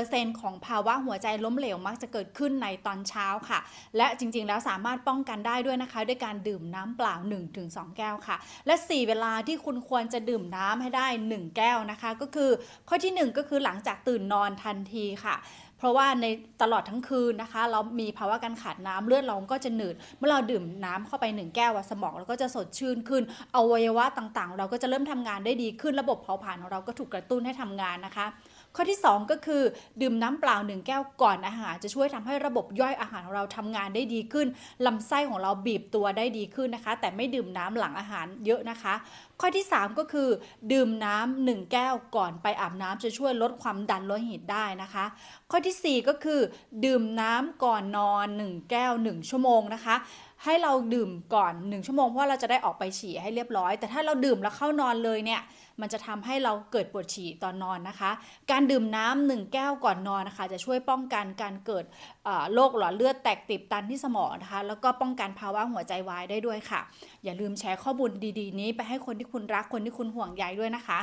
90%ของภาวะหัวใจล้มเหลวมักจะเกิดขึ้นในตอนเช้าค่ะ และจริงๆ แล้วสามารถป้องกันได้ด้วยนะคะ ด้วยการดื่มน้ำเปล่า 1-2 แก้วค่ะ และ 4 เวลาที่คุณควรจะดื่มน้ำให้ได้ 1 แก้วนะคะ ก็คือข้อทีหนึ่1 ก็คือหลังจากตื่นนอนทันทีค่ะเพราะว่าในตลอดทั้งคืนนะคะ เรามีภาวะการขาดน้ำเลือดเราก็จะหนืด เมื่อเราดื่มน้ำเข้าไป1แก้วอะสมองเราก็จะสดชื่นขึ้นอวัยวะต่างๆ เราก็จะเริ่มทำงานได้ดีขึ้นระบบเผาผลาญของเราก็ถูกกระตุ้นให้ทำงานนะคะ ข้อที่ 2 ก็คือ ดื่มน้ำเปล่า1แก้วก่อนอาหาร จะช่วยทำให้ระบบย่อยอาหารของเราทำงานได้ดีขึ้นลำไส้ของเราบีบตัวได้ดีขึ้นนะคะ แต่ไม่ดื่มน้ำหลังอาหารเยอะนะคะ ข้อที่ 3 ก็คือ ดื่มน้ำหนึ่งแก้วก่อนไปอาบน้ำจะช่วยลดความดันโลหิตได้นะคะ ข้อทีสี่4 ก็คือ ดื่มน้ำก่อนนอน 1 แก้ว 1 ชั่วโมงนะคะ ให้เราดื่มก่อน1ชั่วโมงเพราะว่าเราจะได้ออกไปฉี่ให้เรียบร้อย แต่ถ้าเราดื่มแล้วเข้านอนเลยเนี่ย มันจะทำให้เราเกิดปวดฉี่ตอนนอนนะคะ การดื่มน้ำหนึ่งแก้วก่อนนอนนะคะ จะช่วยป้องกันการเกิดโรคหลอดเลือดแตกติบตันที่สมองนะคะ แล้วก็ป้องกันภาวะหัวใจวายได้ด้วยค่ะ อย่าลืมแชร์ข้อมูลดีๆ นี้ไปให้คนที่คุณรักคนที่คุณห่วงใยด้วยนะคะ